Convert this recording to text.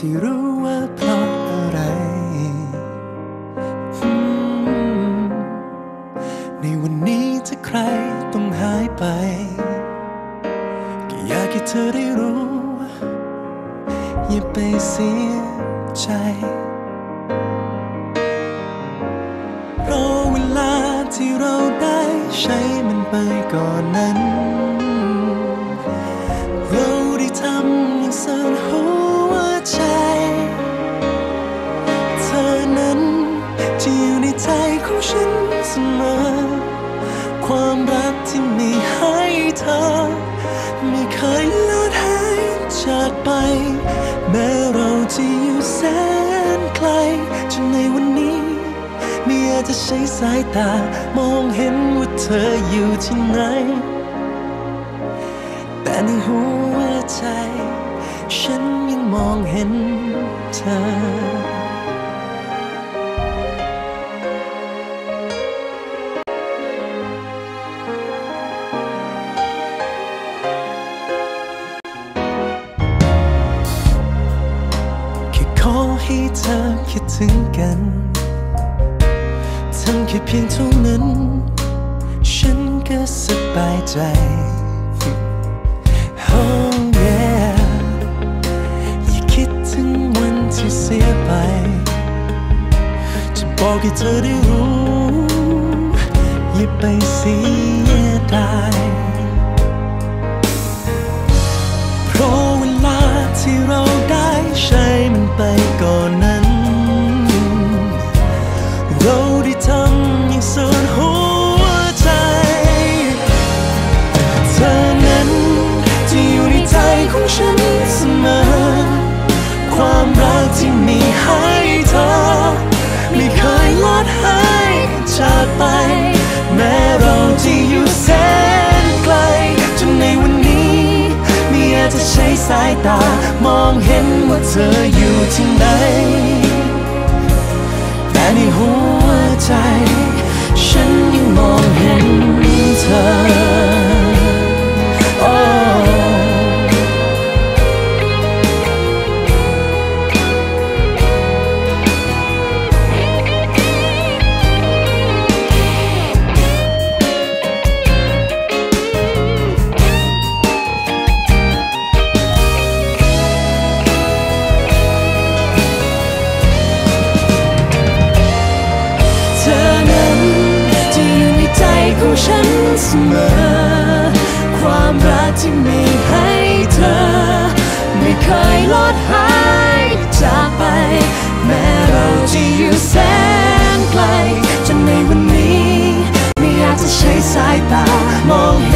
ที่รู้ว่าเพราะอะไร ในวันนี้ถ้าใครต้องหายไป ก็อยากให้เธอได้รู้ อย่าไปเสียใจเพราะเวลาที่เราได้ใช้มันไปก่อนนั้น ความรักที่มีให้เธอ ไม่เคยลดหายจากไป แม้เราจะอยู่แสนไกลจนในวันนี้ไม่อาจจะใช้สายตามองเห็นว่าเธออยู่ที่ไหน แต่ในหัวใจ ฉันยังมองเห็นเธอ อให้เธอคิดถึงกันทำแค่เพียงเท่านั้น ฉันก็สบายใจ Oh yeah อย่าคิดถึงวันที่เสียไป จะบอกให้เธอได้รู้ อย่าไปเสียดาย จากไป แม้เราจะอยู่แสนไกล จนในวันนี้ไม่อาจจะใช้สายตามองเห็นว่าเธออยู่ที่ไหน สมอ ความรักที่มีให้เธอ ไม่เคยลดหายจากไป แม้เราจะอยู่แสนไกล จนในวันนี้ ไม่อยากจะใช้สายตามองเห็น